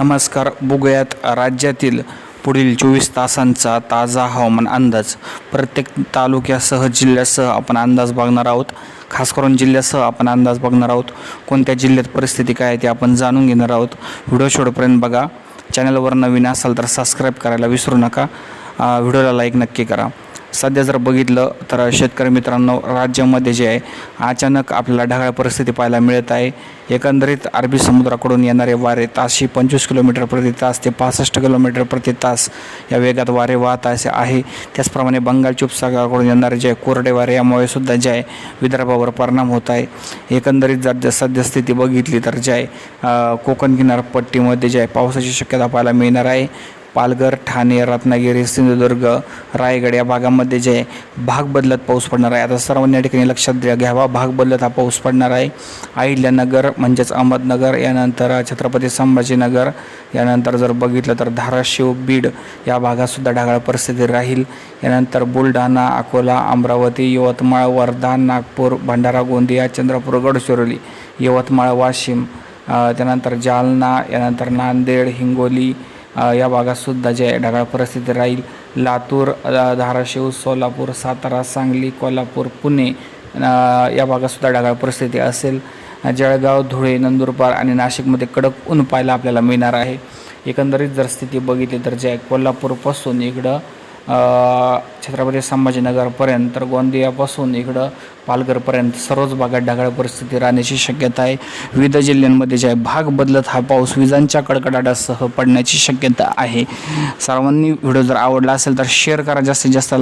नमस्कार. बुगयात राज्यातील पुढील चोवीस तासांचा ताजा हवामान अंदाज. प्रत्येक तालुक्यासह जिल्ह्यासह आपण अंदाज बघणार आहोत. खास करून जिल्ह्यासह आपण अंदाज बघणार आहोत. कोणत्या जिल्ह्यात परिस्थिती काय आहे ते आपण जाणून घेणार आहोत. व्हिडिओ शेवटपर्यंत बघा. चॅनलवर नवीन असाल तर सबस्क्राईब करायला विसरू नका. व्हिडिओला लाईक नक्की करा. सध्या जर बघितलं तर शेतकरी मित्रांनो राज्यामध्ये जे आहे अचानक आपल्याला ढगाळ परिस्थिती पाहायला मिळत आहे. एकंदरीत अरबी समुद्राकडून येणारे वारे ताशी पंचवीस किलोमीटर प्रति तास ते पासष्ट किलोमीटर प्रति तास या वेगात वारे वाहत असे आहे. त्याचप्रमाणे बंगालच्या उपसागराकडून येणारे जे कोरडे वारे यामुळे सुद्धा जे आहे विदर्भावर परिणाम होत आहे. एकंदरीत जर सद्यस्थिती बघितली तर जे आहे कोकण किनारपट्टीमध्ये जे आहे पावसाची शक्यता पाहायला मिळणार आहे. पालघर ठाणे रत्नागिरी सिंधुदुर्ग रायगड या भागामध्ये जे आहे, भाग बदलत पाऊस पडणार आहे. आता सर्वांनी या ठिकाणी लक्षात द्या घ्यावा भाग बदलत हा पाऊस पडणार आहे. अहिल्यानगर म्हणजेच अहमदनगर यानंतर छत्रपती संभाजीनगर यानंतर जर बघितलं तर धाराशिव बीड या भागातसुद्धा ढगाळ परिस्थिती राहील. यानंतर बुलढाणा अकोला अमरावती यवतमाळ वर्धा नागपूर भंडारा गोंदिया चंद्रपूर गडचिरोली यवतमाळ वाशिम त्यानंतर जालना यानंतर नांदेड हिंगोली या भागातसुद्धा जे ढगाळ परिस्थिती राहील लातूर धाराशिव सोलापूर सातारा सांगली कोल्हापूर पुणे या भागातसुद्धा ढगाळ परिस्थिती असेल. जळगाव धुळे नंदुरबार आणि नाशिकमध्ये कडक ऊन पाहायला आपल्याला मिळणार आहे. एकंदरीत जर स्थिती बघितली तर जे कोल्हापूरपासून इकडं छत्रपती संभाजीनगरपर्यंत तर गोंदियापासून इकडं पालघरपर्यंत सर्वच भागात ढगाळ परिस्थिती राहण्याची शक्यता आहे. विविध जिल्ह्यांमध्ये जे आहे भाग बदलत हा पाऊस विजांच्या कडकडाटासह पडण्याची शक्यता आहे. सर्वांनी व्हिडिओ जर आवडला असेल तर शेअर करा. जास्तीत जास्त